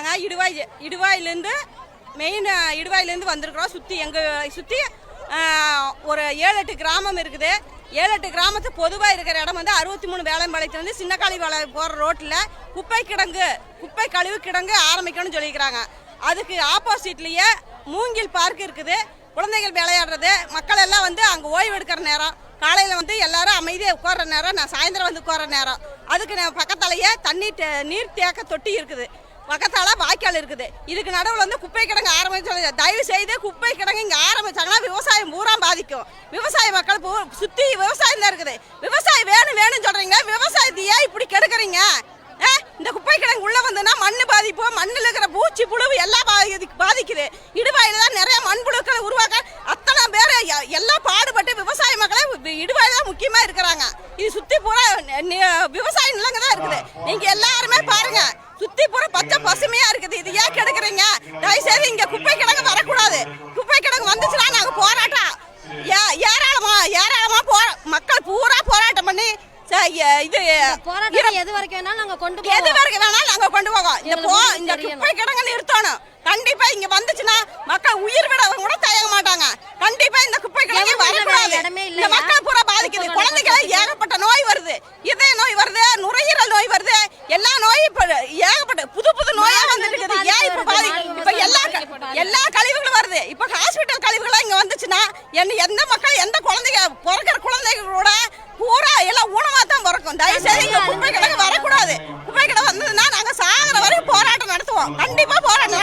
நாங்கள் இடுவாய் இடுவாயிலேருந்து மெயின் இடுவாயிலேருந்து வந்திருக்கிறோம். சுற்றி எங்கள் சுற்றி ஒரு ஏழு எட்டு கிராமம் இருக்குது. ஏழு எட்டு கிராமத்து பொதுவாக இருக்கிற இடம் வந்து அறுபத்தி மூணு வேலைம்பாளையத்தில் சின்னக்காளி வேலை போகிற ரோட்டில் குப்பை கிடங்கு குப்பை கழிவு கிடங்கு ஆரம்பிக்கணும்னு சொல்லிக்கிறாங்க அதுக்கு ஆப்போசிட்லேயே மூங்கில் பார்க் இருக்குது. குழந்தைகள் விளையாடுறது. மக்கள் எல்லாம் வந்து அங்கே ஓய்வு எடுக்கிற நேரம். காலையில் வந்து எல்லாரும் அமைதியாக உட்கார்ற நேரம். நான் சாயந்தரம் வந்து உட்கார்ற நேரம். அதுக்கு நான் பக்கத்தாலேயே தண்ணி தே- நீர் தேக்க தொட்டி இருக்குது. பக்கத்தால வாய்க்கால் இருக்குது. இதுக்கு நடுவில் வந்து குப்பை கிடங்கு ஆரம்பிச்சு தயவு செய்து குப்பை கிடங்கு இங்கே ஆரம்பிச்சாங்கன்னா விவசாயம் பூரா பாதிக்கும். விவசாய மக்கள் பூ சுற்றி விவசாயம் தான் இருக்குது. விவசாயம் வேணும் வேணும்னு சொல்கிறீங்க விவசாயத்தை ஏன் இப்படி கெடுக்குறீங்க? இந்த குப்பை கிடங்கு உள்ள வந்துன்னா மண்ணு பாதிப்பு மண்ணில் இருக்கிற பூச்சி புழு எல்லாம் பாதி- பாதிக்குது. இடுவாயில தான் நிறைய மண்புழுக்களை உருவாக்க அத்தனை பேர் எல்லாம் பாடுபட்டு விவசாய மக்களை இடுவாயில தான் முக்கியமா இருக்கிறாங்க. இது சுத்தி பூரா விவசாய நிலங்க தான் இருக்குது நீங்க எல்லாருமே பாருங்க. சுத்தி பூரா பச்சை பசுமையா இருக்குது. இது ஏன் கெடுக்குறீங்க? தயவுசெய்து இங்க குப்பை கிடங்கு வரக்கூடாது. குப்பை கிடங்கு வந்துச்சுன்னா நாங்க போராட்டம் ஏராளமா ஏராளமா போ மக்கள் பூரா போராட்டம் பண்ணி இது போராட்டம் எது வரைக்கும் வேணாலும் நாங்க கொண்டு எது போவோம். வரைக்கும் வேணாலும் நாங்க கொண்டு போவோம். இந்த போ இந்த. குப்பை கிடங்க நிறுத்தணும். கண்டிப்பா இங்க வந்துச்சுன்னா மக்கள் உயிர் விட கூட தயங்க மாட்டாங்க. கண்டிப்பா இந்த குப்பை கிடங்கு வரக்கூடாது. இடமே இல்லையா? மக்கள் பூரா பாதிக்குது குப்பை குழந்தைங்க கிடங்கு ஏகப்பட்ட நோய் வருது இதய நோய் வருது நுரையீரல் நோய் வருது எல்லா நோயும் இப்ப ஏகப்பட்ட புது புது நோயா வந்துட்டு இருக்குது ஏன் இப்ப பாதி இப்ப எல்லா கழிவுகளும் வருது. இப்ப ஹாஸ்பிட்டல் கழிவுகளும் இங்க வந்துச்சுன்னா என்ன எந்த மக்கள் எந்த குழந்தைங்க பிறக்கிற குழந்தைகளோட பூரா எல்லாம் ஊனமா தான் பிறக்கும். தயவுசெய்து இங்க குப்பை கிடங்கு வரக்கூடாது. குப்பை கிடங்கு வந்ததுன்னா நாங்க சாகிற வரைக்கும் போராட்டம் நடத்துவோம். கண்டிப்பா போராட்டம்